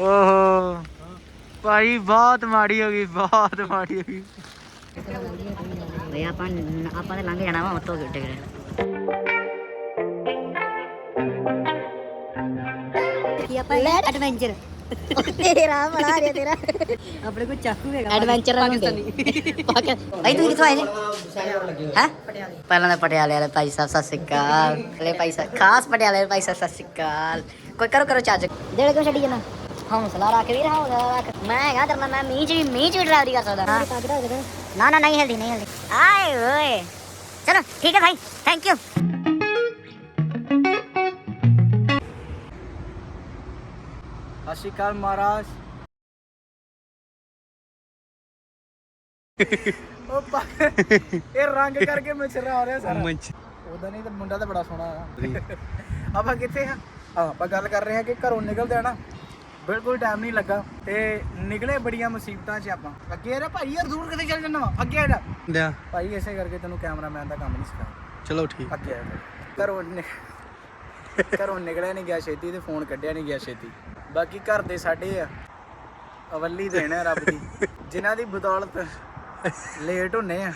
ਓਹੋ। ਭਾਈ ਬਹੁਤ ਮਾੜੀ ਹੋ ਗਈ ਬਹੁਤ ਮਾੜੀ ਹੋ ਗਈ। ਭਈ ਆਪਾਂ ਆਪਾਂ ਤੇ ਲੰਘ ਜਾਣਾ ਵਾ ਉਤੋਂ ਗੱਡੇ ਕੀ ਆਪਾਂ ਐਡਵੈਂਚਰ ਤੇਰਾ ਬਣਾ ਰਿਹਾ ਤੇਰਾ। ਆਪਣੇ ਕੋਲ ਚਾਕੂ ਹੈਗਾ ਐਡਵੈਂਚਰ ਪਾਕਿਸਤਾਨੀ। ਭਾਈ ਤੂੰ ਕਿੱਥੋਂ ਆਏ ਜੀ? ਹੈ? ਪਹਿਲਾਂ ਤਾਂ ਪਟਿਆਲੇ ਵਾਲੇ ਭਾਈ ਸਾਹਿਬ ਸਤਿ ਸ਼੍ਰੀ ਅਕਾਲ। ਲੈ ਭਾਈ ਸਾਹਿਬ ਖਾਸ ਪਟਿਆਲੇ ਵਾਲੇ ਭਾਈ ਸਾਹਿਬ ਸਤਿ ਸ਼੍ਰੀ ਅਕਾਲ। ਕੋਈ ਕਰੋ ਕਰੋ ਚਾਰਜ ਜਿਹੜੇ ਕਿਉਂ ਛੱਡੀ ਜਨਾ ਹੌਸਲਾ ਰੱਖ ਵੀਰ ਹੌਸਲਾ ਰੱਖ। ਮੈਂ ਹੈਗਾ ਤੇਰੇ ਨਾਲ ਮੈਂ ਮੀਂਹ ਚ ਵੀ ਮੀਂਹ ਚ ਵੀ ਡਰਾਈਵਰੀ ਕਰ ਸਕਦਾ। ਨਾ ਨਾ ਨਹੀਂ ਹਿਲਦੀ ਨਹੀਂ ਹਿਲਦੀ। ਆਏ ਓਏ ਚਲੋ ਠੀਕ ਹੈ ਭਾਈ। ਥੈਂਕ ਯੂ ਅਕਾਲ ਮਹਾਰਾਜ। ਉਹ ਪਾ- ਇਹ ਰੰਗ ਕਰਕੇ ਮਛਰਾ ਹੋ ਰਿਹਾ ਸਾਰਾ। ਉਹਦਾ ਨਹੀਂ ਤਾਂ ਮੁੰਡਾ ਤਾਂ ਬੜਾ ਸੋਹਣਾ ਆ। ਆਪਾਂ ਕਿੱਥੇ ਆ? ਹਾਂ ਆਪਾਂ ਗੱਲ ਕਰ ਰਹੇ ਹਾਂ ਕਿ ਘਰੋਂ ਨਿਕਲਦੇ ਆ ਨਾ ਬਿਲਕੁਲ ਟਾਈਮ ਨਹੀਂ ਲੱਗਾ ਤੇ ਨਿਕਲੇ ਬੜੀਆਂ ਮੁਸੀਬਤਾਂ 'ਚ ਆਪਾਂ। ਅੱਗੇ ਆ ਭਾਈ ਯਾਰ ਦੂਰ ਕਿਤੇ ਚੱਲ ਜੰਨਾ ਵਾ? ਅੱਗੇ ਆ ਜਾ। ਲਿਆ ਭਾਈ ਐਸੇ ਕਰਕੇ ਤੈਨੂੰ ਕੈਮਰਾਮੈਨ ਦਾ ਕੰਮ ਨਹੀਂ ਸਿਖਾਇਆ। ਚਲੋ ਠੀਕ। ਅੱਗੇ ਆ ਜਾ। ਘਰੋਂ ਨਿ- ਘਰੋਂ ਨਿਕਲਿਆ ਨਹੀਂ ਗਿਆ ਛੇਤੀ ਤੇ ਫੋਨ ਕੱਢਿਆ ਨਹੀਂ ਗਿਆ ਛੇਤੀ। ਬਾਕੀ ਘਰ ਦੇ ਸਾਡੇ ਆ। ਅਵੱਲੀ ਦੇਣ ਆ ਰੱਬ ਦੀ। ਜਿਨ੍ਹਾਂ ਦੀ ਬਦੌਲਤ ਲੇਟ ਹੁੰਨੇ ਆ।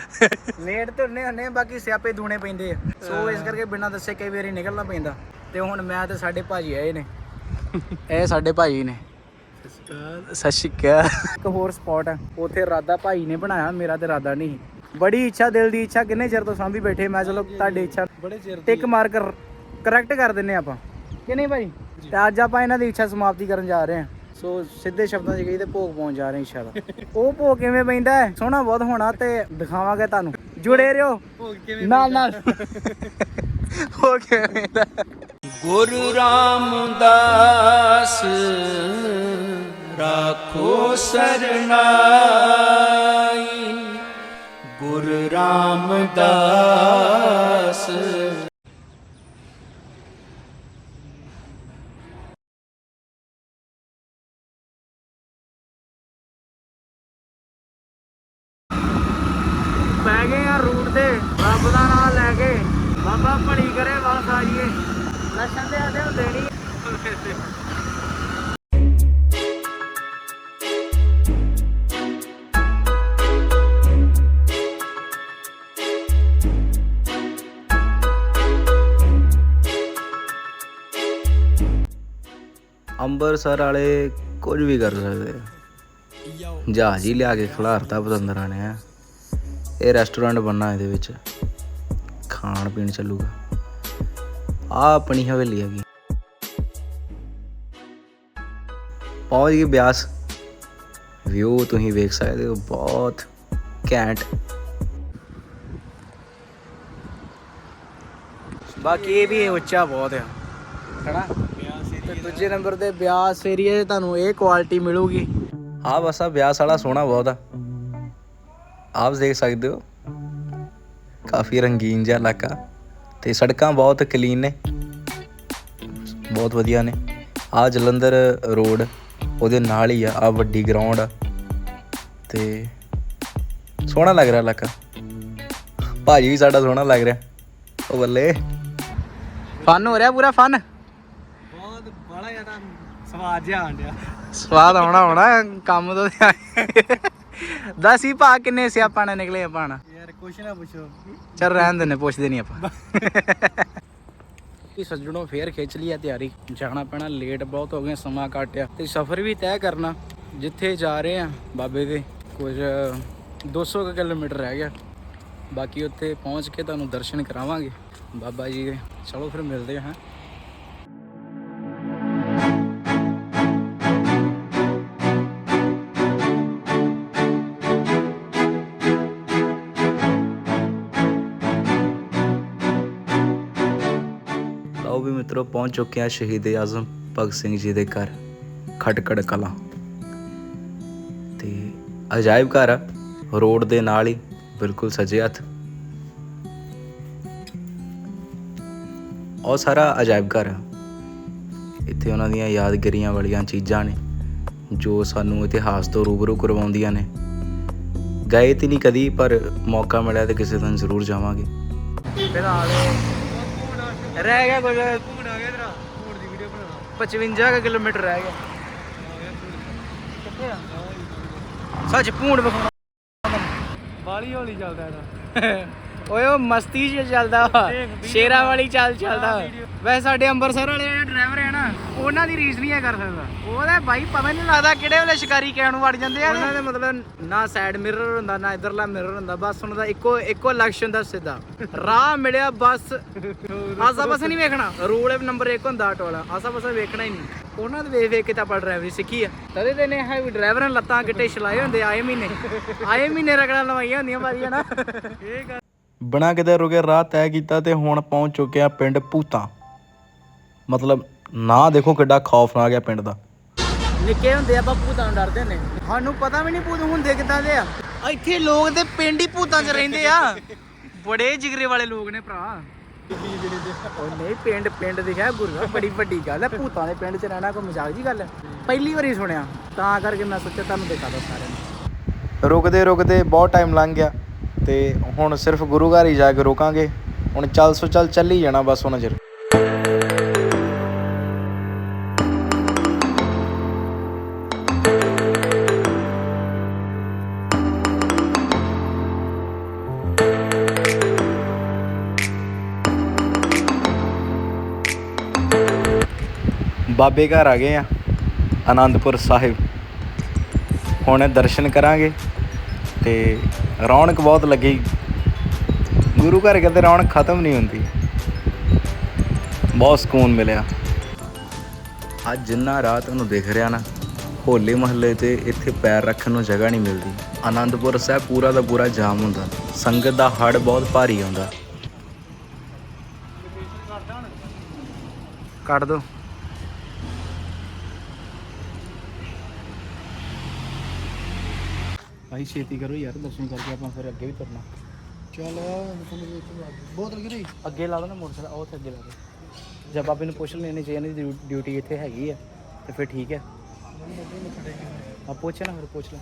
ਲੇਟ ਤੇ ਹੁੰਨੇ ਹੁੰਨੇ ਆ, ਬਾਕੀ ਸਿਆਪੇ ਦੂਣੇ ਪੈਂਦੇ ਆ। ਸੋ ਇਸ ਕਰਕੇ ਬਿਨਾਂ ਦੱਸੇ ਕਈ ਵਾਰੀ ਨਿਕਲਣਾ ਪੈਂਦਾ। ਤੇ ਹੁਣ ਮੈਂ ਤੇ ਸਾਡੇ ਭਾਜੀ ਆਏ ਨੇ। ਇਹ ਸਾਡੇ ਭਾਜੀ ਨੇ। ਸਤਿ ਸ਼੍ਰੀ ਅਕਾਲ। ਇੱਕ ਹੋਰ ਸਪੌਟ ਹੈ ਉਥੇ ਰਾਦਾ ਭਾਈ ਨੇ ਬਣਾਇਆ ਮੇਰਾ ਤੇ ਰਾਦਾ ਨਹੀਂ। ਬੜੀ ਇੱਛਾ ਦਿਲ ਦੀ ਇੱਛਾ ਕਿੰਨੇ ਚਿਰ ਤੋਂ ਸਾਂਭੀ ਬੈਠੇ। ਮੈਂ ਚਲੋ ਤੁਹਾਡੀ ਇੱਛਾ। ਬੜੇ ਚਿਰ ਟਿਕ ਮਾਰ ਕਰ ਕਰੈਕਟ ਕਰ ਦਿੰਨੇ ਆਪਾਂ। ਕਿ ਨਹੀਂ ਭਾਈ? ਤੇ ਅੱਜ ਆਪਾਂ ਇਹਨਾਂ ਦੀ ਇੱਛਾ ਸਮਾਪਤੀ ਕਰਨ ਜਾ ਰਹੇ ਹਾਂ। ਸੋ ਸਿੱਧੇ ਸ਼ਬਦਾਂ 'ਚ ਕਹੀ ਤੇ ਭੋਗ ਪਾਉਣ ਜਾ ਰਹੇ ਹਾਂ ਇੱਛਾ ਦਾ। ਉਹ ਭੋਗ ਕਿਵੇਂ ਪੈਂਦਾ ਹੈ? ਸੋਹਣਾ ਬਹੁਤ ਹੋਣਾ ਤੇ ਦਿਖਾਵਾਂਗੇ ਤੁਹਾਨੂੰ। ਜੁੜੇ ਰਹੋ। ਨਾਲ ਨਾਲ। ਹੋ ਗਿਆ ਮੇਰਾ ਗੁਰੂ ਰਾਮਦਾਸ ਰਾਖੋ ਸਰਨਾਈ। ਗੁਰੂ ਰਾਮਦਾਸ ਅੰਬਰਸਰ ਵਾਲੇ ਕੁਝ ਵੀ ਕਰ ਸਕਦੇ। ਆ ਜਹਾਜ਼ ਹੀ ਲਿਆ ਕੇ ਖਿਲਾਰਤਾ ਪਤੰਦਰਾਂ ਨੇ ਇਹ ਰੈਸਟੋਰੈਂਟ ਬਣਨਾ ਇਹਦੇ ਵਿੱਚ। ਖਾਣ ਪੀਣ ਚੱਲੂਗਾ। ਆ ਆਪਣੀ ਹਵੇਲੀ ਹੈਗੀ। ਪਹੁੰਚ ਗਏ ਬਿਆਸ। ਵਿਊ ਤੁਸੀਂ ਵੇਖ ਸਕਦੇ ਹੋ, ਬਹੁਤ ਘੈਂਟ। ਬਾਕੀ ਇਹ ਵੀ ਉੱਚਾ ਬਹੁਤ ਆ। ਹੈਨਾ ਤੇ ਦੂਜੇ ਨੰਬਰ ਤੇ ਬਿਆਸ ਏਰੀਆ 'ਚ ਤੁਹਾਨੂੰ ਇਹ ਕੁਆਲਿਟੀ ਮਿਲੂਗੀ। ਆ ਬਸ ਆ ਬਿਆਸ ਵਾਲਾ ਸੋਹਣਾ ਬਹੁਤ ਆ। ਆਪ ਦੇਖ ਸਕਦੇ ਹੋ। ਕਾਫੀ ਰੰਗੀਨ ਜਿਹਾ ਇਲਾਕਾ ਤੇ ਸੜਕਾਂ ਬਹੁਤ ਕਲੀਨ ਨੇ। ਬਹੁਤ ਵਧੀਆ ਨੇ। ਆ ਜਲੰਧਰ ਰੋਡ ਉਹਦੇ ਨਾਲ ਹੀ ਆ ਆ ਵੱਡੀ ਗਰਾਊਂਡ ਆ। ਤੇ ਸੋਹਣਾ ਲੱਗ ਰਿਹਾ ਇਲਾਕਾ। ਭਾਜੀ ਵੀ ਸਾਡਾ ਸੋਹਣਾ ਲੱਗ ਰਿਹਾ। ਉਹ ਬੱਲੇ। ਫਨ ਹੋ ਰਿਹਾ ਪੂਰਾ ਫਨ ਸਵਾਦ ਜਿਹਾ ਆਂਡਿਆ ਸਵਾਦ ਆਉਣਾ ਆਉਣਾ ਕੰਮ ਤੋਂ। ਦੱਸ ਹੀ ਭਾ ਕਿੰਨੇ ਸਿਆਪਾਂ ਨੇ ਨਿਕਲੇ ਆਪਾਂ ਨਾ ਯਾਰ ਕੁਛ ਨਾ ਪੁੱਛੋ। ਚੱਲ ਰਹਿਣ ਦਿੰਨੇ ਪੁੱਛਦੇ ਨਹੀਂ ਆਪਾਂ। ਇਹ ਸੱਜਣੋਂ ਫੇਰ ਖਿੱਚ ਲਈ ਆ ਤਿਆਰੀ। ਜਾਣਾ ਪੈਣਾ ਲੇਟ ਬਹੁਤ ਹੋ ਗਏ ਸਮਾਂ ਕਾਟਿਆ ਤੇ ਸਫ਼ਰ ਵੀ ਤੈਅ ਕਰਨਾ ਜਿੱਥੇ ਜਾ ਰਹੇ ਆ ਬਾਬੇ ਦੇ। ਕੁਝ 200 ਕੁ ਕਿਲੋਮੀਟਰ ਰਹਿ ਗਿਆ। ਬਾਕੀ ਉੱਥੇ ਪਹੁੰਚ ਕੇ ਤੁਹਾਨੂੰ ਦਰਸ਼ਨ ਕਰਾਵਾਂਗੇ। ਬਾਬਾ ਜੀ ਦੇ। ਚਲੋ ਫਿਰ ਮਿਲਦੇ ਹਾਂ। ਪਹੁੰਚ ਚੁੱਕੇ ਸ਼ਹੀਦ ਆਜ਼ਮ ਭਗਤ ਸਿੰਘ ਜੀ ਦੇ ਘਰ, ਖਟਕੜ ਕਲਾਂ। ਤੇ ਅਜਾਇਬ ਘਰ ਆ, ਰੋਡ ਦੇ ਨਾਲ ਹੀ, ਬਿਲਕੁਲ ਸਜੇ ਹੱਥ। ਉਹ ਸਾਰਾ ਅਜਾਇਬ ਘਰ ਆ। ਇੱਥੇ ਉਹਨਾਂ ਦੀਆਂ ਯਾਦਗਾਰੀਆਂ ਵਾਲੀਆਂ ਚੀਜ਼ਾਂ ਨੇ, ਜੋ ਸਾਨੂੰ ਇਤਿਹਾਸ ਤੋਂ ਰੂਬਰੂ ਕਰਵਾਉਂਦੀਆਂ ਨੇ। ਗਏ ਤੇ ਨਹੀਂ ਕਦੀ, ਪਰ ਮੌਕਾ ਮਿਲਿਆ ਤੇ ਕਿਸੇ ਦਿਨ ਜ਼ਰੂਰ ਜਾਵਾਂਗੇ। ਫਿਲਹਾਲ ਰਹਿ ਗਿਆ ਕੁਝ। ਆ ਗਿਆ ਤੇਰਾ ਫੋਨ ਦੀ ਵੀਡੀਓ ਬਣਾਉਣਾ। 55 ਕੁ ਕਿਲੋਮੀਟਰ ਰਹਿ ਗਿਆ। ਕਿੱਥੇ ਆ? ਸੱਚ ਭੂੰਡ ਵਿਖਾਉਣਾ। ਬਾਲੀ ਹੌਲੀ ਚੱਲਦਾ ਇਹਦਾ। ਓਏ ਉਹ ਮਸਤੀ 'ਚ ਚੱਲਦਾ ਵਾ। ਸ਼ੇਰਾਂ ਵਾਲੀ ਚੱਲ ਚੱਲਦਾ ਵੈਸੇ ਸਾਡੇ ਅੰਮ੍ਰਿਤਸਰ ਵਾਲੇ ਜਿਹੜੇ ਡਰਾਈਵਰ ਹੈ ਨਾ ਉਹਨਾਂ ਦੀ ਰੀਸ ਨਹੀਂ ਹੈ ਕਰ ਸਕਦਾ। ਉਹਦਾ ਬਾਈ ਪਤਾ ਨਹੀਂ ਲੱਗਦਾ ਕਿਹੜੇ ਵੇਲੇ ਸ਼ਿਕਾਰੀ ਕਹਿਣ ਨੂੰ ਵੜ ਜਾਂਦੇ ਆ ਉਹਨਾਂ ਦੇ ਮਤਲਬ ਨਾ ਸਾਈਡ ਮਿਰਰ ਹੁੰਦਾ ਨਾ ਇਧਰਲਾ ਮਿਰਰ ਹੁੰਦਾ ਬਸ ਉਹਨਾਂ ਦਾ ਇੱਕੋ ਇੱਕੋ ਲਕਸ਼ ਹੁੰਦਾ ਸਿੱਧਾ। ਰਾਹ ਮਿਲਿਆ ਬਸ। ਆਸਾ ਪਾਸੇ ਨਹੀਂ ਵੇਖਣਾ। ਰੂਲ ਨੰਬਰ 1 ਹੁੰਦਾ ਆਟੋ ਵਾਲਾ। ਆਸਾ ਪਾਸੇ ਵੇਖਣਾ ਹੀ ਨਹੀਂ। ਉਹਨਾਂ ਦੇ ਵੇਖ ਵੇਖ ਕੇ ਤਾਂ ਆਪਾਂ ਡਰਾਈਵਰੀ ਸਿੱਖੀ ਆ। ਤਦੇ ਤੇ ਨੇ ਹੈ ਵੀ ਡਰਾਈਵਰਾਂ ਲੱਤਾਂ ਗਿੱਟੇ ਛਲਾਏ ਹੁੰਦੇ ਆਏ ਮਹੀਨੇ। ਆਏ ਮਹੀਨੇ ਰਗੜਾਂ ਲਵਾਈਆਂ ਹੁੰਦੀਆਂ ਬਾਰੀਆਂ ਨਾ। ਇਹ ਗੱਲ ਬਣਾ ਕਿਤੇ ਰੁਕੇ ਰਾਹ ਤੈਅ ਕੀਤਾ ਤੇ ਹੁਣ ਪਹੁੰਚ ਚੁੱਕੇ ਆ ਪਿੰਡ ਭੂਤਾਂ। ਮਤਲਬ ਨਾ ਦੇਖੋ ਕਿੱਡਾ ਖੌਫਨਾਕ ਆ ਪਿੰਡ ਦਾ। ਨਿੱਕੇ ਹੁੰਦੇ ਆਪਾਂ ਭੂਤਾਂ ਨੂੰ ਡਰਦੇ ਨੇ ਸਾਨੂੰ ਪਤਾ ਵੀ ਨਹੀਂ ਭੂਤ ਹੁੰਦੇ ਕਿੱਦਾਂ ਦੇ ਆ। ਇੱਥੇ ਲੋਕ ਤੇ ਪਿੰਡ ਹੀ ਭੂਤਾਂ 'ਚ ਰਹਿੰਦੇ ਆ। ਬੜੇ ਜਿਗਰੇ ਵਾਲੇ ਲੋਕ ਨੇ ਭਰਾ। ਉਹ ਨਹੀਂ ਪਿੰਡ ਪਿੰਡ ਦਿਖਿਆ ਗੁਰੂ ਬੜੀ ਵੱਡੀ ਗੱਲ ਹੈ। ਭੂਤਾਂ ਦੇ ਪਿੰਡ 'ਚ ਰਹਿਣਾ ਕੋਈ ਮਜ਼ਾਕ ਦੀ ਗੱਲ ਹੈ। ਪਹਿਲੀ ਵਾਰੀ ਸੁਣਿਆ। ਤਾਂ ਕਰਕੇ ਮੈਂ ਸੋਚਿਆ ਤੁਹਾਨੂੰ ਦਿਖਾ ਦੋ ਸਾਰਿਆਂ ਨੂੰ। ਰੁਕਦੇ ਰੁਕਦੇ ਬਹੁਤ ਟਾਈਮ ਲੰਘ ਗਿਆ। ਤੇ ਹੁਣ ਸਿਰਫ ਗੁਰੂ ਘਰ ਹੀ ਜਾ ਕੇ ਰੋਕਾਂਗੇ। ਹੁਣ ਚੱਲ ਸੋ ਚੱਲ ਚੱਲੀ ਜਾਣਾ ਬਸ ਉਹਨਾਂ ਚਿਰ ਬਾਬੇ ਘਰ ਆ ਗਏ ਆ, ਆਨੰਦਪੁਰ ਸਾਹਿਬ। ਹੁਣ ਦਰਸ਼ਨ ਕਰਾਂਗੇ। ਤੇ ਰੌਣਕ ਬਹੁਤ ਲੱਗੀ। ਗੁਰੂ ਘਰ ਕਹਿੰਦੇ ਰੌਣਕ ਖਤਮ ਨਹੀਂ ਹੁੰਦੀ। ਬਹੁਤ ਸਕੂਨ ਮਿਲਿਆ। ਅੱਜ ਜਿੰਨਾ ਰਾਤ ਨੂੰ ਦਿਖ ਰਿਹਾ ਨਾ ਹੋਲੇ ਮਹੱਲੇ ਤੇ ਇੱਥੇ ਪੈਰ ਰੱਖਣ ਨੂੰ ਜਗ੍ਹਾ ਨਹੀਂ ਮਿਲਦੀ। ਆਨੰਦਪੁਰ ਸਾਹਿਬ ਪੂਰਾ ਦਾ ਪੂਰਾ ਜਾਮ ਹੁੰਦਾ। ਸੰਗਤ ਦਾ ਹੜ ਬਹੁਤ ਭਾਰੀ ਆਉਂਦਾ। ਕੱਢ ਦੋ। ਭਾਈ ਛੇਤੀ ਕਰੋ ਯਾਰ ਦਰਸ਼ਨ ਕਰਕੇ ਆਪਾਂ ਫਿਰ ਅੱਗੇ ਵੀ ਤੁਰਨਾ। ਚਲ ਬਹੁਤ ਲੱਗ ਰਹੀ ਅੱਗੇ ਲਾ ਲਓ ਨਾ ਮੋਟਰਸਾਈਕਲ ਉਹ ਉੱਥੇ ਅੱਗੇ ਲਾ ਦੇ ਜਦ ਬਾਬੇ ਨੂੰ ਪੁੱਛ ਲੈਣੇ ਜੇ ਇਹਨਾਂ ਦੀ ਡਿਊਟੀ ਇੱਥੇ ਹੈਗੀ ਆ ਤੇ ਫਿਰ ਠੀਕ ਹੈ ਆ ਪੁੱਛ ਨਾ ਫਿਰ ਪੁੱਛ ਲੈ।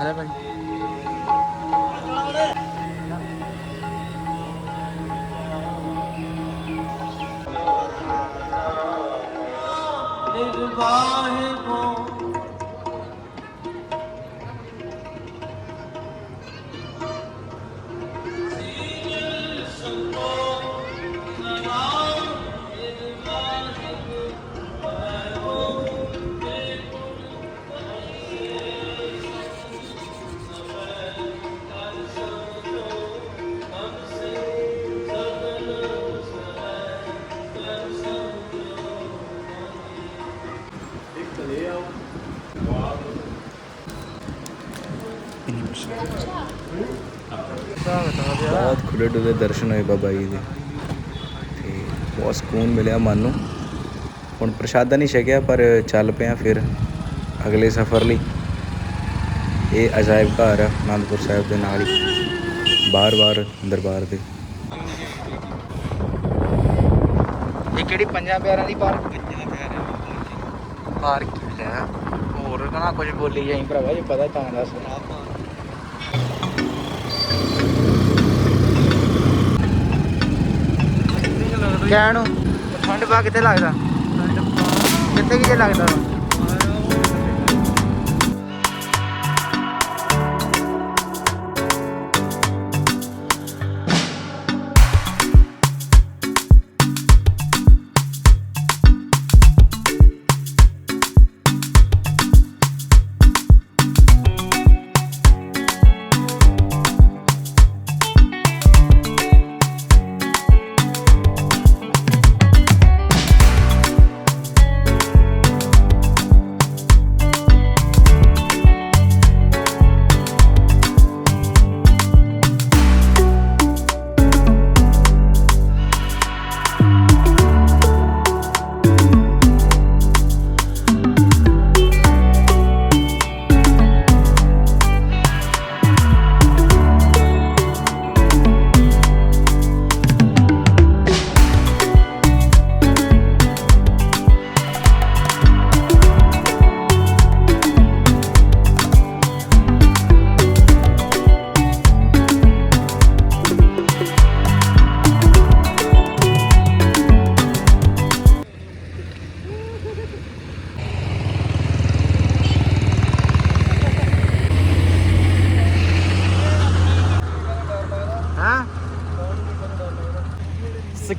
ਅਰੇ ਭਾਈ। ਖੁੱਲੇ ਡੁੱਲੇ ਦਰਸ਼ਨ ਹੋਏ ਬਾਬਾ ਜੀ ਦੇ। ਤੇ ਬਹੁਤ ਸਕੂਨ ਮਿਲਿਆ ਮਨ ਨੂੰ। ਹੁਣ ਪ੍ਰਸ਼ਾਦਾ ਨਹੀਂ ਛਕਿਆ ਪਰ ਚੱਲ ਪਿਆ ਫਿਰ ਅਗਲੇ ਸਫ਼ਰ ਲਈ। ਇਹ ਅਜਾਇਬ ਘਰ ਆ ਆਨੰਦਪੁਰ ਸਾਹਿਬ ਦੇ ਨਾਲ ਹੀ। ਬਾਰ-ਬਾਰ ਦਰਬਾਰ ਦੇ। ਇਹ ਕਿਹੜੀ ਪੰਜਾਂ ਪਿਆਰਾਂ ਦੀ ਪਾਰਕ? ਪਾਰਕ। ਹੀ ਹੋਰ ਕਹਣਾ ਕੁਝ ਬੋਲੀ ਜਾਈ ਭਰਾਵਾ ਜੇ ਪਤਾ ਤਾਂ ਦੱਸ। ਕਹਿਣ ਨੂੰ? ਠੰਡ ਪਾ ਕਿੱਥੇ ਲੱਗਦਾ? ਕਿੱਥੇ ਕਿੱਥੇ ਲੱਗਦਾ?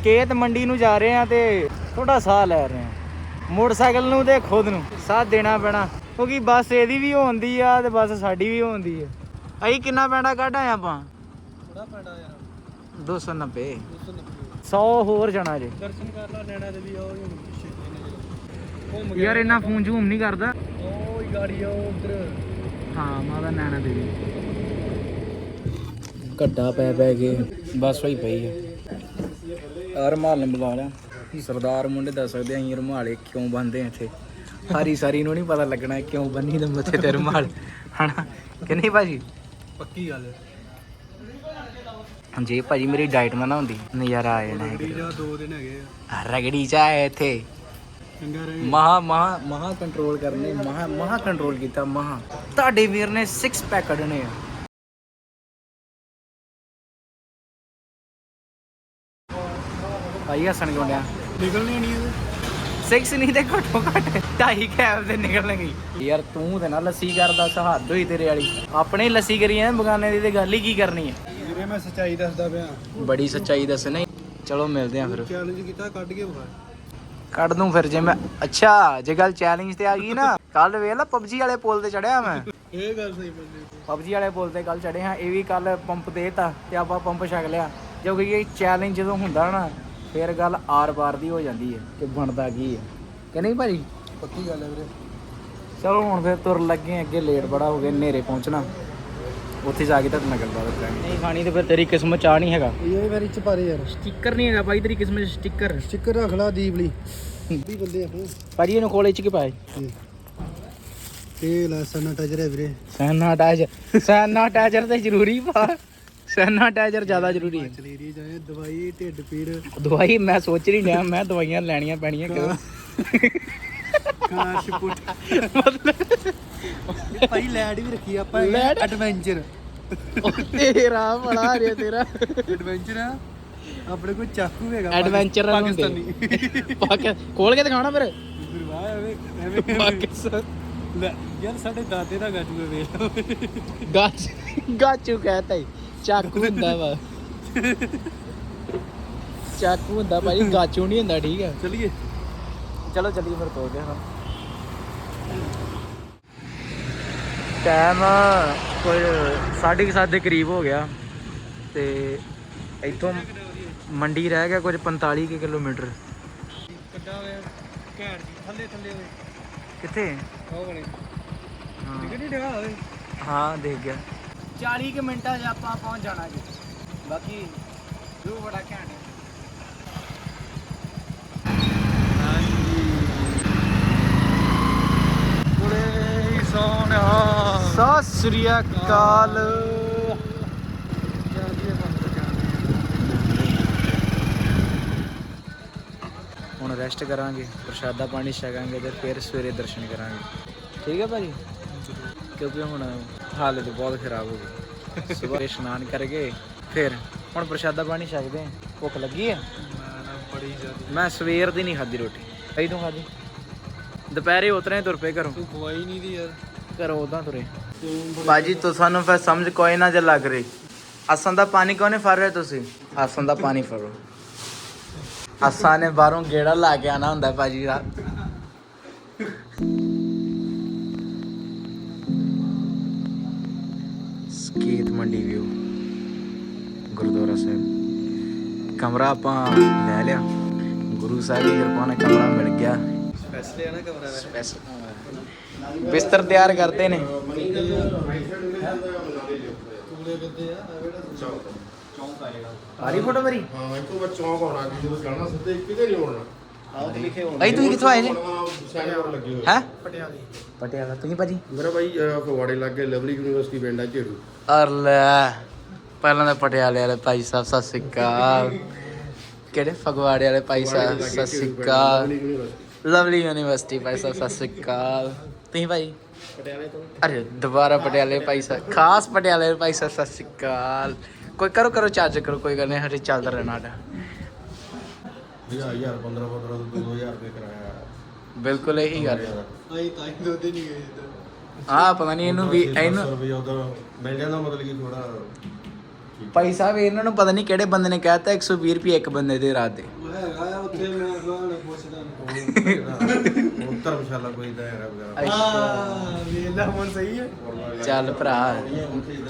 ਸਕੇਤ ਮੰਡੀ ਨੂੰ ਜਾ ਰਹੇ ਆ ਤੇ ਥੋੜਾ ਸਾਹ ਲੈ ਰਹੇ ਆ ਮੋਟਰਸਾਈਕਲ ਨੂੰ ਤੇ ਖੁਦ ਨੂੰ ਸਾਹ ਦੇਣਾ ਪੈਣਾ ਕਿਉਂਕਿ ਬੱਸ ਇਹਦੀ ਵੀ ਹੁੰਦੀ ਆ ਤੇ ਬੱਸ ਸਾਡੀ ਵੀ ਹੁੰਦੀ ਆ। ਅਸੀਂ ਕਿੰਨਾ ਪੈਂਡਾ ਕੱਢ ਆਏ ਆਪਾਂ? ਥੋੜਾ ਪੈਂਦਾ ਯਾਰ। 290 290 100 ਹੋਰ ਜਾਣਾ ਜੇ। ਦਰਸ਼ਨ ਕਰ ਲਾ ਨੈਣਾ ਦੇ ਵੀ ਉਹ ਪਿੱਛੇ ਯਾਰ ਇੰਨਾ ਫੋਨ ਜ਼ੂਮ ਨਹੀਂ ਕਰਦਾ। ਉਹ ਹੀ ਗਾੜੀ ਆ ਉਧਰ। ਹਾਂ ਮਾਦਾ ਨੈਣਾ ਦੇਵੀ ਘੱਟਾ ਪੈ ਪੈ ਕੇ ਬਸ ਹੋਈ ਪਈ ਹੈ ਰਮਾਲ ਨੇ ਬੁਲਾ ਲਿਆ ਸਰਦਾਰ ਮੁੰਡੇ ਦੱਸ ਸਕਦੇ ਆਂ ਰਮਾਲੇ ਕਿਉਂ ਬੰਨਦੇ ਆ ਇੱਥੇ? ਸਾਰੀ ਸਾਰੀ ਨੂੰ ਨਹੀਂ ਪਤਾ ਲੱਗਣਾ ਕਿਉਂ ਬੰਨੀ ਦੇ ਮੱਥੇ ਤੇ ਰਮਾਲ। ਹਨਾ? ਕਿ ਨਹੀਂ ਭਾਜੀ? ਪੱਕੀ ਗੱਲ ਜੇ ਭਾਜੀ ਮੇਰੀ ਡਾਈਟ ਨਾ ਹੁੰਦੀ ਨਜ਼ਾਰਾ ਆ ਜਾਣਾ ਜਾ ਦੋ ਦਿਨ ਹੈਗੇ ਆ। ਰਗੜੀ ਚਾਹ ਇੱਥੇ। ਚੰਗਾ ਰਹੇ। ਮਹਾ ਮਹਾ ਮਹਾ ਕੰਟਰੋਲ ਕਰਨੇ ਮਹਾ ਮਹਾ ਕੰਟਰੋਲ ਕੀਤਾ ਮਹਾ। ਤੁਹਾਡੇ ਵੀਰ ਨੇ 6 ਪੈਕ ਕੱਢਣੇ ਆ। ਭਾਈ ਹੱਸਣ ਕਿਉਂ ਡਿਆ? ਨਿਕਲਣੀ ਨਹੀਂ ਇਹਦੇ 6 ਨਹੀਂ ਤੇ ਘੱਟੋ ਘੱਟ ਢਾਈ ਕੈਬ ਦੇ ਨਿਕਲਣਗੇ। ਯਾਰ ਤੂੰ ਤੇ ਨਾ ਲੱਸੀ ਕਰਦਾ ਸਹਾਦ ਹੋਈ ਤੇਰੇ ਵਾਲੀ। ਆਪਣੇ ਹੀ ਲੱਸੀ ਕਰੀ ਐ ਬਗਾਨੇ ਦੀ ਤੇ ਗੱਲ ਹੀ ਕੀ ਕਰਨੀ ਹੈ ਵੀਰੇ ਮੈਂ ਸੱਚਾਈ ਦੱਸਦਾ ਪਿਆ। ਬੜੀ ਸੱਚਾਈ ਦੱਸ ਨਹੀਂ। ਚਲੋ ਮਿਲਦੇ ਆ ਫਿਰ। ਚੈਲੰਜ ਕੀਤਾ ਕੱਢ ਕੇ ਵਿਖਾ। ਕੱਢ ਦੂੰ ਫਿਰ ਜੇ ਮੈਂ ਅੱਛਾ ਜੇ ਗੱਲ ਚੈਲੰਜ ਤੇ ਆ ਗਈ ਨਾ ਕੱਲ ਵੇਖ ਲਾ ਪਬਜੀ ਵਾਲੇ ਪੁਲ ਤੇ ਚੜਿਆ ਮੈਂ। ਇਹ ਗੱਲ ਸਹੀ ਬੰਦੇ ਪਬਜੀ ਵਾਲੇ ਪੁਲ ਤੇ ਕੱਲ ਚੜੇ ਹਾਂ ਇਹ ਵੀ ਕੱਲ ਪੰਪ ਦੇਤਾ ਤੇ ਆਪਾਂ ਪੰਪ ਛਕ ਲਿਆ। ਕਿਉਂਕਿ ਇਹ ਚੈਲੰਜ ਜਦੋਂ ਹੁੰਦਾ ਨਾ ਫਿਰ ਗੱਲ ਆਰ ਪਾਰ ਦੀ ਹੋ ਜਾਂਦੀ ਹੈ ਕਿ ਬਣਦਾ ਕੀ ਹੈ। ਕਿ ਨਹੀਂ ਭਾਜੀ? ਪੱਕੀ ਗੱਲ ਹੈ ਵੀਰੇ। ਚਲੋ ਹੁਣ ਫਿਰ ਤੁਰ ਲੱਗੇ ਅੱਗੇ ਲੇਟ ਬੜਾ ਹੋ ਗਿਆ ਨੇਰੇ ਪਹੁੰਚਣਾ। ਉੱਥੇ ਜਾ ਕੇ ਤਾਂ ਮੈਂ ਗੱਲਬਾਤ ਕਰਾਂਗੇ। ਨਹੀਂ ਖਾਣੀ ਤੇ ਫਿਰ ਤੇਰੀ ਕਿਸਮਤ ਚ ਨਹੀਂ ਹੈਗਾ। ਇਹ ਵਾਰੀ ਚ ਪਾਰੇ ਯਾਰ। ਸਟicker ਨਹੀਂ ਹੈਗਾ ਭਾਈ ਤੇਰੀ ਕਿਸਮਤ ਚ ਸਟicker। ਸਟicker ਰੱਖ ਲਾ ਦੀਪਲੀ। ਵੀ ਬੰਦੇ ਆਪਾਂ ਭਾਜੀ ਇਹਨੂੰ ਕੋਲੇ ਚ ਕੀ ਪਾਏ ਇਹ। ਲਾਸਨ ਟਜਰ ਹੈ ਵੀਰੇ। ਸੈਨਾਟਾਈਜ਼ਰ ਸੈਨਾਟਾਈਜ਼ਰ ਤੇ ਜ਼ਰੂਰੀ ਪਾ। ਸੈਨਾਟਾਈਜ਼ਰ ਜ਼ਿਆਦਾ ਜ਼ਰੂਰੀ ਹੈ ਚਲੇਰੀ ਜਾਏ ਦਵਾਈ ਢਿੱਡ ਪੀੜ। ਦਵਾਈ ਮੈਂ ਸੋਚ ਰਹੀ ਰਿਹਾ ਮੈਂ ਦਵਾਈਆਂ ਲੈਣੀਆਂ ਪੈਣੀਆਂ ਕਿਉਂ? ਕਾਸ਼ ਪੁੱਟ ਭਾਈ ਲੈਡ ਵੀ ਰੱਖੀ ਆਪਾਂ? ਐਡਵੈਂਚਰ ਤੇਰਾ ਬੜਾ ਰਿਹਾ ਤੇਰਾ। ਐਡਵੈਂਚਰ ਆ? ਆਪਣੇ ਕੋਲ ਚਾਕੂ ਹੈਗਾ ਐਡਵੈਂਚਰ ਪਾਕਿਸਤਾਨੀ। ਪਾਕਿ ਖੋਲ ਕੇ ਦਿਖਾਣਾ ਫਿਰ। ਵਾਹ ਐਵੇਂ ਐਵੇਂ ਪਾਕਿਸਤਾਨ। ਲੈ ਯਾਰ ਸਾਡੇ ਦਾਦੇ ਦਾ ਗੱਜੂ ਵੇਖ ਗਾਚ ਗਾਚੂ ਕਹਤਾ ਹੀ ਚਾਕੂ ਹੁੰਦਾ ਵਾ। ਚਾਕੂ ਹੁੰਦਾ ਭਾਈ ਗਾਚੂ ਨਹੀਂ ਹੁੰਦਾ ਠੀਕ ਹੈ ਚਲਿਏ। ਚਲੋ ਚੱਲੀਏ ਫਿਰ ਤੋੜ ਦੇ ਹਾਂ ਟਾਈਮ ਕੋਈ 7:30 ਦੇ ਕਰੀਬ ਹੋ ਗਿਆ ਤੇ ਇੱਥੋਂ ਮੰਡੀ ਰਹਿ ਗਿਆ ਕੁਝ 45 ਕੁ ਕਿਲੋਮੀਟਰ। ਕੱਡਾ ਵੇ ਘੈਂਟ ਜੀ ਥੱਲੇ ਥੱਲੇ ਵੇ ਕਿੱਥੇ? ਉਹ ਬਣੇ ਹਾਂ। ਟਿਕਟ ਨਹੀਂ ਡਗਾ ਹੋਵੇ। ਹਾਂ ਦੇਖ ਗਿਆ। 40 ਕੁ ਮਿੰਟਾਂ 'ਚ ਆਪਾਂ ਪਹੁੰਚ ਜਾਣਾ ਜੀ। ਬਾਕੀ ਵਿਊ ਬੜਾ ਘੈਂਟ ਹੈ। ਕੁੜੇ ਸਤਿ ਸ੍ਰੀ ਅਕਾਲ। ਹੁਣ ਰੈਸਟ ਕਰਾਂਗੇ, ਪ੍ਰਸ਼ਾਦਾ ਪਾਣੀ ਛਕਾਂਗੇ ਤੇ ਫਿਰ ਸਵੇਰੇ ਦਰਸ਼ਨ ਕਰਾਂਗੇ। ਠੀਕ ਹੈ ਭਾਜੀ? ਕਿਉਂਕਿ ਹੁਣ ਹਾਲਤ ਬਹੁਤ ਖਰਾਬ ਹੋ ਗਈ। ਸਵੇਰੇ ਇਸ਼ਨਾਨ ਕਰਕੇ ਫਿਰ ਹੁਣ ਪ੍ਰਸ਼ਾਦਾ ਪਾਣੀ ਛਕਦੇ ਹਾਂ। ਭੁੱਖ ਲੱਗੀ ਬੜੀ ਜ਼ਿਆਦਾ ਮੈਂ ਸਵੇਰ ਦੀ ਨਹੀਂ ਖਾਦੀ ਰੋਟੀ। ਕਈ ਤੋਂ ਖਾਦੀ ਦੁਪਹਿਰੇ ਉਤਰੇ ਤੁਰ ਪਏ ਘਰੋਂ। ਤੂੰ ਖਵਾਈ ਨਹੀਂ ਦੀ ਯਾਰ। ਘਰੋਂ ਉਦਾਂ ਤੁਰੇ। ਬਾਜੀ ਤੂੰ ਸਾਨੂੰ ਫਿਰ ਸਮਝ ਕੋਈ ਨਾ ਜੇ ਲੱਗ ਰਹੀ। ਅਸਾਂ ਦਾ ਪਾਣੀ ਕੋਨੇ ਫੜ ਰਹੇ ਤੁਸੀਂ? ਅਸਾਂ ਦਾ ਪਾਣੀ ਫੜੋ। ਅਸਾਂ ਨੇ ਬਾਹਰੋਂ ਗੇੜਾ ਲਾ ਕੇ ਆਣਾ ਹੁੰਦਾ ਭਾਜੀ ਦਾ ਕਮਰਾ ਆਪਾਂ ਲੈ ਲਿਆ। ਗੁਰੂ ਸਾਹਿਬ ਦੀ ਕਿਰਪਾ ਨਾਲ ਕਮਰਾ ਮਿਲ ਗਿਆ। ਸਪੈਸ਼ਲ ਹੈ ਨਾ ਕਮਰਾ ਸਪੈਸ਼ਲ ਬਿਸਤਰ ਤਿਆਰ ਕਰਦੇ ਨੇ। ਆਰੀ ਫੋਟੋ ਮੇਰੀ? ਹਾਂ ਇੱਕੋ ਵਾਰ ਚੌਂਕ ਆਉਣਾ ਕਿ ਜਦੋਂ ਚੜਨਾ ਸਿੱਧੇ ਕਿਤੇ ਨਹੀਂ ਹੋਣਾ। ਆਹ ਤੇ ਲਿਖੇ ਭਾਈ ਤੁਸੀਂ ਕਿੱਥੋਂ ਆਏ ਜੀ? ਸੈਨਿਟਰ ਲੱਗੇ ਹੋਏ। ਹੈ? ਪਟਿਆਲੇ। ਪਟਿਆਲਾ। ਤੁਸੀਂ ਭਾਜੀ? ਮੇਰਾ ਭਾਈ ਫਗਵਾੜੇ ਲੱਗੇ ਲਵਲੀ ਯੂਨੀਵਰਸਿਟੀ ਪਿੰਡ ਆ ਝੇੜੂ। ਅਰ ਲੈ ਪਹਿਲਾਂ ਤਾਂ ਪਟਿਆਲੇ ਵਾਲੇ ਭਾਈ ਸਾਹਿਬ ਸਤਿ ਸ੍ਰੀ ਅਕਾਲ। ਕਿਹੜੇ ਫਗਵਾੜੇ ਵਾਲੇ ਭਾਈ ਸਾਹਿਬ ਸਤਿ ਸ੍ਰੀ ਅਕਾਲ। ਲਵਲੀ ਯੂਨੀਵਰਸਿਟੀ ਭਾਈ ਸਾਹਿਬ ਸਤਿ ਸ੍ਰੀ ਅਕਾਲ। ਤੁਸੀਂ ਭਾਈ? ਪਟਿਆਲੇ ਤੋਂ। ਅਰੇ ਦੁਬਾਰਾ ਪਟਿਆਲੇ ਭਾਈ ਸਾਹਿਬ ਖਾਸ ਪਟਿਆਲੇ ਭਾਈ ਸਾਹਿਬ ਸਤਿ ਸ੍ਰੀ ਅਕਾਲ। ਕੋਈ ਕਰੋ ਕਰੋ ਚਾਰਜ ਕਰੋ ਕੋਈ ਗੱਲ ਨਹੀਂ ਹਰੇ ਚੱਲਦਾ ਰਹਿਣਾ ਸਾਡਾ। 1000 15 15 2000 ਰੁਪਏ ਕਰਾਇਆ। ਬਿਲਕੁਲ ਇਹੀ ਗੱਲ। ਹੈ ਆਈ ਤਾਂ ਹੀ ਦੋ ਦਿਨ ਹੀ ਗਏ ਇੱਧਰ। ਆ ਪਤਾ ਨਹੀਂ ਇਹਨੂੰ ਵੀ ਇਹਨੂੰ ਰੁਪਏ ਮਿਲ ਜਾਂਦਾ ਮਤਲਬ ਕਿ ਥੋੜਾ ਭਾਈ ਸਾਹਿਬ ਇਹਨਾਂ ਨੂੰ ਪਤਾ ਨਹੀਂ ਕਿਹੜੇ ਬੰਦੇ ਨੇ ਕਹਿਤਾ 120 ਰੁਪਏ ਇੱਕ ਬੰਦੇ ਦੇ ਰਾਤ ਦੇ। ਹੈਗਾ ਆ ਉੱਥੇ ਮੈਂ ਕੋਣ ਪੁੱਛਦਾ। ਉਹ ਧਰਮਸ਼ਾਲਾ ਕੋਈ ਦਾ ਹੈਗਾ ਵਗੈਰਾ ਹਾਂ ਵੇਲਾ ਹੁਣ ਸਹੀ ਹੈ। ਚੱਲ ਭਰਾ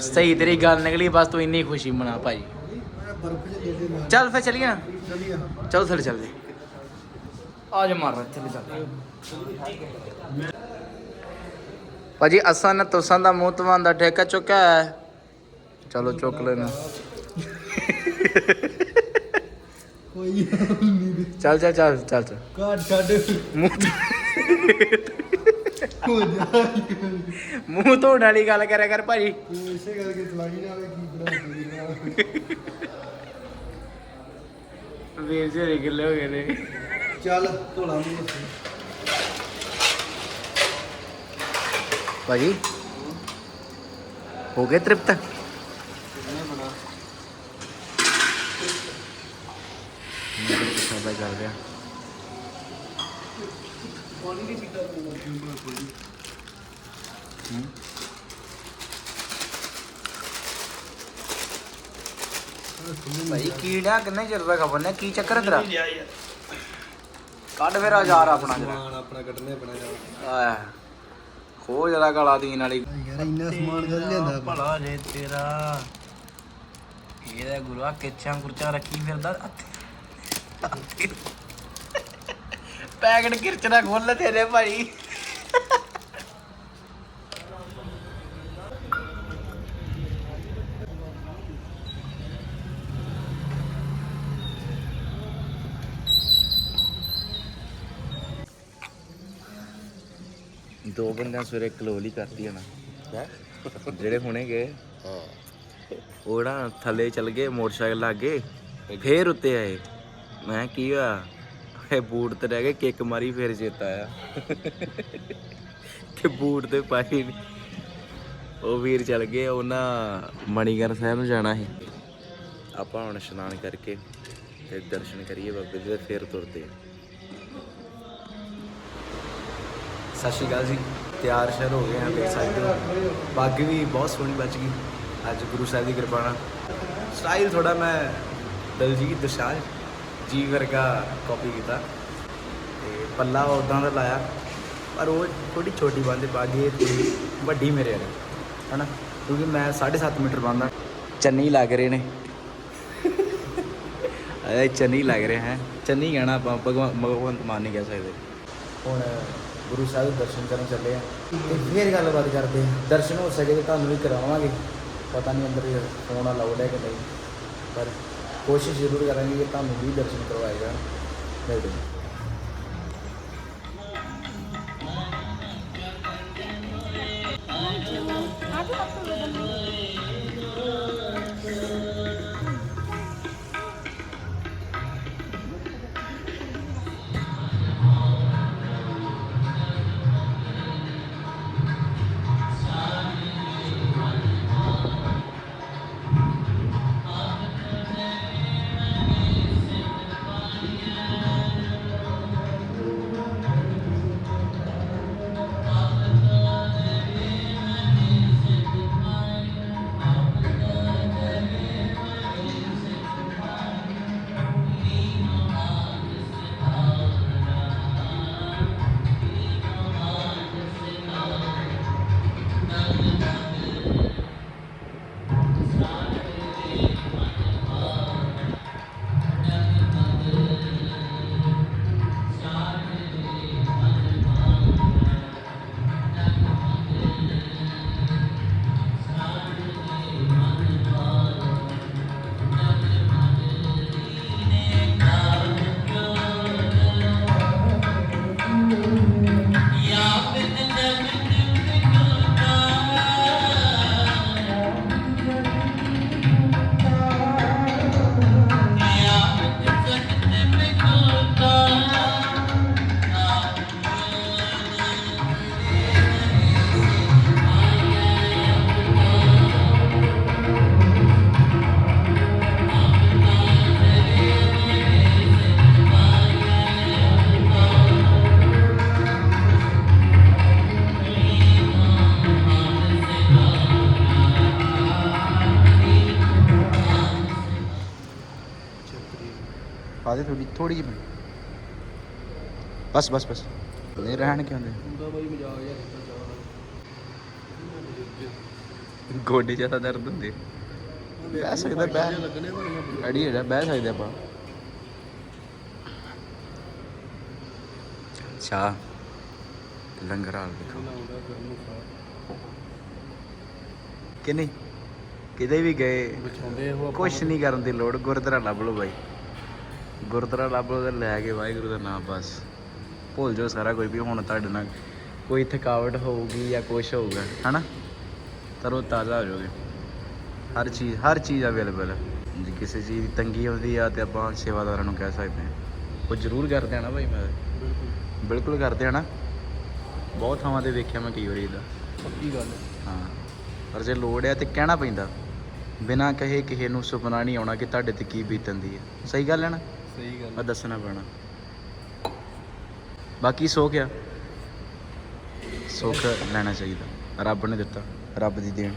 ਸਹੀ ਤੇਰੀ ਗੱਲ ਨਿਕਲੀ ਬਸ ਤੂੰ ਇੰਨੀ ਖੁਸ਼ੀ ਮਨਾ ਭਾਈ। ਚੱਲ ਫੇ ਚਲੀਏ ਨਾ ਚਲੀਏ ਚਲੋ ਥੱਲੇ ਚੱਲਦੇ। ਆ ਜਾ ਮਾਰ ਥੱਲੇ ਚੱਲ ਭਾਜੀ ਅਸਾਂ ਨੇ ਤੁਸਾਂ ਦਾ ਮੂੰਹ ਤਵਾਂ ਦਾ ਠੇਕਾ ਚੁੱਕਿਆ ਹੈ। ਚਲੋ ਚੁੱਕ ਲੈਣਾ ਕੋਈ ਨਹੀਂ ਚੱਲ ਚੱਲ ਚੱਲ ਚੱਲ ਚੱਲ ਕਾਟ ਛੱਡ ਮੂੰਹ ਹੋ ਜਾ ਮੂੰਹ ਧੋਣ ਵਾਲੀ ਗੱਲ ਕਰਿਆ ਕਰ ਭਾਜੀ ਇਸੇ ਕਰਕੇ ਚਲਾਈ ਜਾਵੇ ਕੀ ਬਣਾ ਵੀਰ ਜੀ ਗਿੱਲੇ ਹੋ ਗਏ ਨੇ ਚੱਲ ਧੋਲਾ ਮੂੰਹ ਭਾਜੀ ਹੋ ਗਏ ਤ੍ਰਿਪਤ ਸਭਾ ਚੱਲ ਰਿਹਾ ਹੂੰ। ਭਾਈ ਕੀੜਾ ਕਿੰਨੇ ਚਿਰ ਦਾ ਖਬਰਨੇ ਕੀ ਚੱਕਰ ਹੈ ਤੇਰਾ? ਕੱਢ ਫਿਰ ਆਜ਼ਾਰ ਆਪਣਾ ਜਰਾ। ਆਪਣਾ ਕੱਢਨੇ ਬਣਾ ਜਾ ਆਹ ਖੋ ਜਰਾ ਗਲਾ ਦੀਨ ਵਾਲੀ। ਯਾਰ ਇੰਨਾ ਸਮਾਨ ਕਰ ਲਿਆਂਦਾ ਭਲਾ ਜੇ ਤੇਰਾ। ਇਹਦਾ ਗੁਰੂਆ ਕਿੱਛਾਂ ਕੁਰਚਾਂ ਰੱਖੀ ਫਿਰਦਾ ਪੈਕਟ ਕਿਰਚਣਾ ਖੋਲ ਤੇਰੇ ਭਾਈ। ਦੋ ਬੰਦਿਆਂ ਸਵੇਰੇ ਕਲੋਲੀ ਕਰਤੀ ਹਨਾ ਜਿਹੜੇ ਹੁਣੇ ਗਏ ਹਾਂ। ਉਹ ਨਾ ਥੱਲੇ ਚਲ ਗਏ ਮੋਟਰਸਾਈਕਲ ਲਾ ਗਏ ਫੇਰ ਉੱਤੇ ਆਏ। ਮੈਂ ਕਿਹਾ ਕੀ ਹੋਇਆ? ਇਹ ਬੂਟ ਤੇ ਰਹਿ ਗਏ ਕਿੱਕ ਮਾਰੀ, ਫਿਰ ਚੇਤਾ ਆਇਆ। ਕਿ ਬੂਟ ਤੇ ਪਾਈ ਨੀ। ਉਹ ਵੀਰ ਚਲ ਗਏ, ਉਹਨਾਂ ਮਣੀਗਰ ਸਾਹਿਬ ਨੂੰ ਜਾਣਾ ਸੀ। ਆਪਾਂ ਹੁਣ ਇਸ਼ਨਾਨ ਕਰਕੇ ਤੇ ਦਰਸ਼ਨ ਕਰੀਏ ਬਾਬੇ ਦੇ ਤੇ ਫੇਰ ਤੁਰਦੇ ਆ ਸਤਿ ਸ਼੍ਰੀ ਅਕਾਲ ਜੀ। ਤਿਆਰ ਸ਼ਰ ਹੋ ਗਏ ਹਾਂ, ਦੇਖ ਸਕਦੇ ਹੋ। ਪੱਗ ਵੀ ਬਹੁਤ ਸੋਹਣੀ ਬਚ ਗਈ। ਅੱਜ ਗੁਰੂ ਸਾਹਿਬ ਦੀ ਕਿਰਪਾ ਨਾਲ। ਸਟਾਈਲ ਥੋੜਾ ਮੈਂ ਦਲਜੀਤ ਦਸ਼ਾਜ ਜੀ ਵਰਗਾ ਕਾਪੀ ਕੀਤਾ। ਤੇ ਪੱਲਾ ਉਦਾਂ ਦਾ ਲਾਇਆ, ਪਰ ਉਹ ਥੋੜੀ ਛੋਟੀ ਬੰਦੇ ਪੱਗ ਇਹ ਥੋੜੀ ਵੱਡੀ ਮੇਰੇ ਵਾਲੀ, ਹਨਾ? ਕਿਉਂਕਿ ਮੈਂ 7.5 ਮੀਟਰ ਬੰਦਾ ਚੰਨੀ ਲੱਗ ਰਹੇ ਨੇ। ਅਰੇ ਚੰਨੀ ਲੱਗ ਰਿਹਾ ਹੈ। ਚੰਨੀ ਕਹਿਣਾ ਆਪਾਂ, ਭਗਵਾਨ ਭਗਵੰਤ ਮਾਨ ਨਹੀਂ ਕਹਿ ਸਕਦੇ। ਹੁਣ ਗੁਰੂ ਸਾਹਿਬ ਦੇ ਦਰਸ਼ਨ ਕਰਨ ਚੱਲੇ ਆ। ਤੇ ਫੇਰ ਗੱਲਬਾਤ ਕਰਦੇ ਆ। ਦਰਸ਼ਨ ਹੋ ਸਕੇ ਤੇ ਤੁਹਾਨੂੰ ਵੀ ਕਰਾਵਾਂਗੇ। ਪਤਾ ਨਹੀਂ ਅੰਦਰ ਫੋਨ ਅਲਾਉਡ ਹੈ ਕਿ ਨਹੀਂ, ਪਰ ਕੋਸ਼ਿਸ਼ ਜ਼ਰੂਰ ਕਰਾਂਗੇ ਕਿ ਤੁਹਾਨੂੰ ਵੀ ਦਰਸ਼ਨ ਕਰਵਾਏਗਾ। ਜਾਣ ਮਿਲਦੇ ਪਾ ਦੇ ਥੋੜੀ ਥੋੜੀ ਜਿਹੀ ਬਸ ਬਸ ਬਸ। ਨਹੀਂ ਰਹਿਣ ਕਿਉਂ ਦੇ? ਗੋਡੇ ਜ਼ਿਆਦਾ ਦਰਦ ਹੁੰਦੇ। ਬਹਿ ਸਕਦਾ ਬਹਿ। ਅੜੀ ਜਿਹੜਾ ਬਹਿ ਸਕਦੇ ਆਪਾਂ। ਚਾਹ ਲੰਗਰ ਹਾਲ ਦੇਖੋ। ਕਿ ਨਹੀਂ? ਕਿਤੇ ਵੀ ਗਏ। ਕੁਛ ਨਹੀਂ ਕਰਨ ਦੀ ਲੋੜ ਗੁਰਦੁਆਰਾ ਲੱਭ ਲਓ ਬਾਈ। ਗੁਰਦੁਆਰਾ ਲੱਭ ਲਓ ਤੇ ਲੈ ਕੇ ਵਾਹਿਗੁਰੂ ਦਾ ਨਾਮ ਬਸ। ਭੁੱਲ ਜਾਓ ਸਾਰਾ ਕੋਈ ਵੀ ਹੁਣ ਤੁਹਾਡੇ ਨਾਲ ਕੋਈ ਥਕਾਵਟ ਹੋਊਗੀ ਜਾਂ ਕੁਛ ਹੋਊਗਾ ਹਨਾ? ਤਰੋ ਤਾਜ਼ਾ ਹੋ ਜਾਓਗੇ। ਹਰ ਚੀਜ਼ ਹਰ ਚੀਜ਼ ਅਵੇਲੇਬਲ ਹੈ ਜੇ ਕਿਸੇ ਚੀਜ਼ ਦੀ ਤੰਗੀ ਆਉਂਦੀ ਆ ਤੇ ਆਪਾਂ ਸੇਵਾਦਾਰਾਂ ਨੂੰ ਕਹਿ ਸਕਦੇ ਹਾਂ। ਉਹ ਜ਼ਰੂਰ ਕਰਦੇ ਆ ਨਾ ਭਾਈ ਮੈਂ ਬਿਲਕੁਲ। ਕਰਦੇ ਆ ਨਾ। ਬਹੁਤ ਥਾਵਾਂ ਤੇ ਵੇਖਿਆ ਮੈਂ ਕਈ ਵਾਰੀ ਇਹਦਾ। ਪੱਕੀ ਗੱਲ ਹਾਂ। ਪਰ ਜੇ ਲੋੜ ਹੈ ਤੇ ਕਹਿਣਾ ਪੈਂਦਾ। ਬਿਨਾਂ ਕਹੇ ਕਿਸੇ ਨੂੰ ਸੁਪਨਾ ਨਹੀਂ ਆਉਣਾ ਕਿ ਤੁਹਾਡੇ ਤੇ ਕੀ ਬੀਤਣ ਦੀ ਹੈ ਸਹੀ ਗੱਲ ਹੈ ਨਾ? ਸਹੀ ਗੱਲ ਮੈਂ ਦੱਸਣਾ ਪੈਣਾ। ਬਾਕੀ ਸੁੱਖ ਆ। ਸੁੱਖ ਲੈਣਾ ਚਾਹੀਦਾ। ਰੱਬ ਨੇ ਦਿੱਤਾ। ਰੱਬ ਦੀ ਦੇਣ।